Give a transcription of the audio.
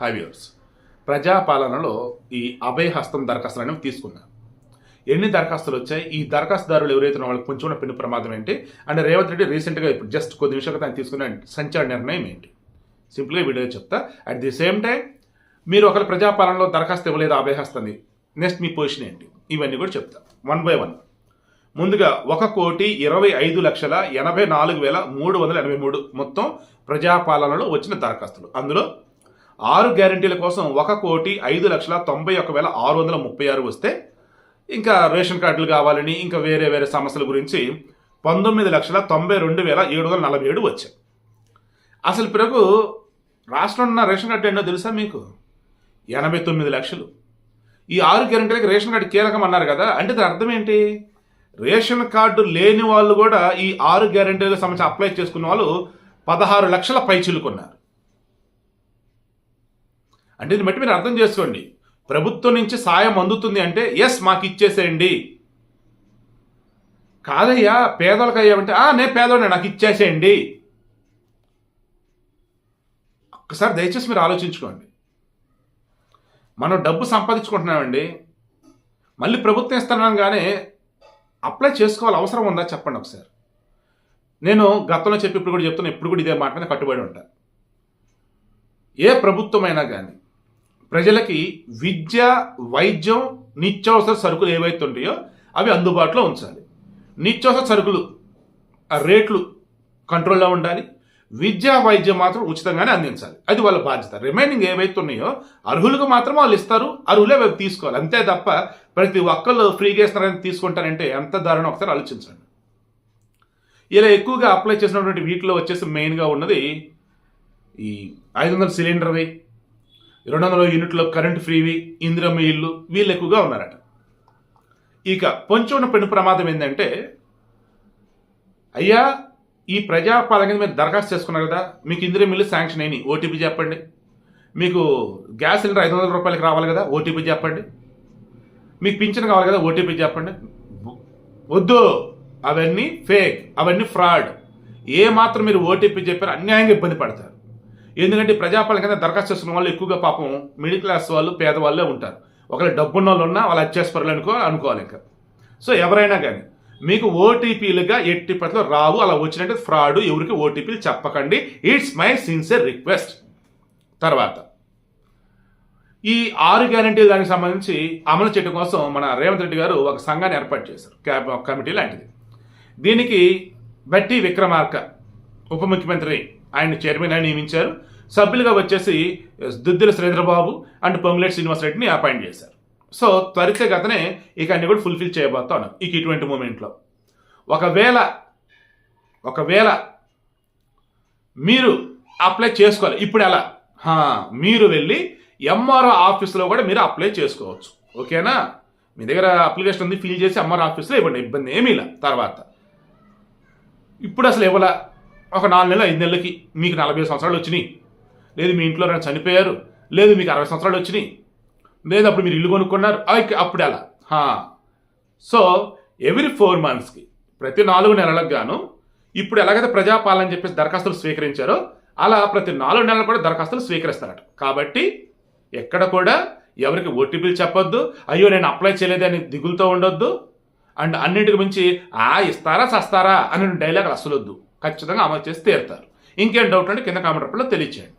హైవ్యూర్స్ ప్రజాపాలనలో ఈ అభయహస్తం దరఖాస్తులు అనేవి తీసుకున్నారు ఎన్ని దరఖాస్తులు వచ్చాయి? ఈ దరఖాస్తుదారులు ఎవరైతే వాళ్ళకి కొంచెం పెను ప్రమాదం ఏంటి? అండ్ రేవంత్ రెడ్డి రీసెంట్గా ఇప్పుడు జస్ట్ కొద్ది నిమిషాలు ఆయన తీసుకున్న సంచార నిర్ణయం ఏంటి? సింపుల్గా వీడియో చెప్తా. అట్ ది సేమ్ టైం మీరు ఒకరి ప్రజాపాలనలో దరఖాస్తు ఇవ్వలేదు అభయహస్తంది నెక్స్ట్ మీ పొజిషన్ ఏంటి? ఇవన్నీ కూడా చెప్తా. వన్ బై వన్ ముందుగా ఒక కోటి ఇరవై ఐదు లక్షల ఎనభై నాలుగు వేల మూడు వందల ఎనభై మూడు మొత్తం ప్రజాపాలనలో వచ్చిన దరఖాస్తులు. అందులో ఆరు గ్యారంటీల కోసం ఒక కోటి ఐదు లక్షల తొంభై ఒక వేల ఆరు వందల ముప్పై ఆరు వస్తే ఇంకా రేషన్ కార్డులు కావాలని ఇంకా వేరే వేరే సమస్యల గురించి పంతొమ్మిది లక్షల తొంభై రెండు వేల ఏడు వందల నలభై ఏడు వచ్చాయి. అసలు పిరకు రాష్ట్రంలో ఉన్న రేషన్ కార్డు ఏంటో తెలుసా మీకు? ఎనభై తొమ్మిది లక్షలు. ఈ ఆరు గ్యారెంటీలకు రేషన్ కార్డు కీలకం అన్నారు కదా అంటే దాని అర్థం ఏంటి? రేషన్ కార్డు లేని వాళ్ళు కూడా ఈ ఆరు గ్యారెంటీలకు సంబంధించి అప్లై చేసుకున్న వాళ్ళు పదహారు లక్షల పైచిలుకున్నారు అంటే దీన్ని బట్టి మీరు అర్థం చేసుకోండి. ప్రభుత్వం నుంచి సాయం అందుతుంది అంటే ఎస్ మాకు ఇచ్చేసేయండి. కాదయ్యా పేదలకు అయ్యామంటే ఆ నేను పేదోడే నాకు ఇచ్చేసేయండి. ఒక్కసారి దయచేసి మీరు ఆలోచించుకోండి. మనం డబ్బు సంపాదించుకుంటున్నామండి. మళ్ళీ ప్రభుత్వం ఇస్తున్నాను కానీ అప్లై చేసుకోవాలి అవసరం ఉందా చెప్పండి ఒకసారి. నేను గతంలో చెప్పి ఇప్పుడు కూడా చెప్తున్నా ఇప్పుడు కూడా ఇదే మాట మీద కట్టుబడి ఉంటాను ఏ ప్రభుత్వమైనా కానీ ప్రజలకి విద్య వైద్యం నిత్యావసర సరుకులు ఏవైతే ఉంటాయో అవి అందుబాటులో ఉంచాలి. నిత్యావసర సరుకులు రేట్లు కంట్రోల్లో ఉండాలి. విద్యా వైద్యం మాత్రం ఉచితంగానే అందించాలి. అది వాళ్ళ బాధ్యత. రిమైనింగ్ ఏవైతే ఉన్నాయో అర్హులకు మాత్రం వాళ్ళు ఇస్తారు. అర్హులే వాళ్ళు తీసుకోవాలి. అంతే తప్ప ప్రతి ఒక్కళ్ళు ఫ్రీగా ఇస్తున్నారని తీసుకుంటారంటే ఎంత దారుణం ఒకసారి ఆలోచించండి. ఇలా ఎక్కువగా అప్లై చేసినటువంటి వీటిలో వచ్చేసి మెయిన్గా ఉన్నది ఈ ఐదు వందల సిలిండర్వి రెండు వందల యూనిట్లో కరెంట్ ఫ్రీవి ఇందిరమ్మ ఇల్లు వీళ్ళు ఎక్కువగా ఉన్నారట. ఇక పొంచి ఉన్న పెను ప్రమాదం ఏంటంటే అయ్యా ఈ ప్రజాపాలన మీరు దరఖాస్తు చేసుకున్నారు కదా మీకు ఇందిరా ఇల్లు శాంక్షన్ అయినాయి. ఓటీపీ చెప్పండి. మీకు గ్యాస్ సిలిండర్ ఐదు వందల రూపాయలకి రావాలి కదా ఓటీపీ చెప్పండి. మీకు పింఛన్ కావాలి కదా ఓటీపీ చెప్పండి. వద్దు. అవన్నీ ఫేక్ అవన్నీ ఫ్రాడ్. ఏ మాత్రం మీరు ఓటీపీ చెప్పారు అన్యాయంగా ఇబ్బంది పడతారు. ఎందుకంటే ప్రజాపాలన కింద దరఖాస్తు చేసుకున్న వాళ్ళు ఎక్కువగా పాపం మిడిల్ క్లాస్ వాళ్ళు పేదవాళ్ళే ఉంటారు. ఒకవేళ డబ్బున్న వాళ్ళు ఉన్నా వాళ్ళు అత్యాసపరులు అనుకో అనుకోవాలి ఇంకా. సో ఎవరైనా కానీ మీకు ఓటీపీలుగా ఎట్టి పట్ల రావు అలా వచ్చినట్టు ఫ్రాడ్ ఎవరికి ఓటీపీలు చెప్పకండి. ఇట్స్ మై సిన్సియర్ రిక్వెస్ట్ తర్వాత ఈ ఆరు గ్యారంటీ దానికి సంబంధించి అమలు చేయడం కోసం మన రేవంత్ రెడ్డి గారు ఒక సంఘాన్ని ఏర్పాటు చేశారు. క్యాబ్ కమిటీ లాంటిది. దీనికి బట్టి విక్రమార్క ఉప ముఖ్యమంత్రి ఆయన చైర్మన్ నియమించారు. సభ్యులుగా వచ్చేసి దుద్దిల శ్రీధరబాబు అండ్ పొంగులేటి శ్రీనివాసరెడ్డిని అపాయింట్ చేశారు. సో త్వరితగతనే ఇక అన్ని కూడా ఫుల్ఫిల్ చేయబోతా ఉన్నాం ఇక ఇటువంటి మూమెంట్లో ఒకవేళ ఒకవేళ మీరు అప్లై చేసుకోవాలి. ఇప్పుడు ఎలా? మీరు వెళ్ళి ఎంఆర్ఓ ఆఫీస్లో కూడా మీరు అప్లై చేసుకోవచ్చు. ఓకేనా? మీ దగ్గర అప్లికేషన్ ఉంది ఫిల్ చేసి ఎంఆర్ఓ ఆఫీస్లో ఇవ్వండి. ఇబ్బంది ఏమీ ఇలా తర్వాత. ఇప్పుడు అసలు ఇవ్వాల? ఒక నాలుగు నెలలు ఐదు నెలలకి మీకు నలభై సంవత్సరాలు వచ్చినాయి. లేదు మీ ఇంట్లో చనిపోయారు లేదు మీకు అరవై సంవత్సరాలు వచ్చినాయి. లేదు అప్పుడు మీరు ఇల్లు కొనుక్కున్నారు ఆ, అప్పుడు ఎలా? హా. సో ఎవ్రీ ఫోర్ మంత్స్కి ప్రతి నాలుగు నెలలకు గాను ఇప్పుడు ఎలాగైతే ప్రజాపాలన చెప్పేసి దరఖాస్తులు స్వీకరించారో అలా ప్రతి నాలుగు నెలలు కూడా దరఖాస్తులు స్వీకరిస్తారట. కాబట్టి ఎక్కడ కూడా ఎవరికి ఓటీపీలు చెప్పొద్దు అయ్యో నేను అప్లై చేయలేదని దిగులుతో ఉండొద్దు అండ్ అన్నింటికి మించి ఆ ఇస్తారా చస్తారా అని డైలాగ్ అసలు వద్దు ఖచ్చితంగా అమలు చేసి తీరుతారు. ఇంకేం డౌట్ అంటే కింద కామెంట్ రూపంలో తెలియచేయండి.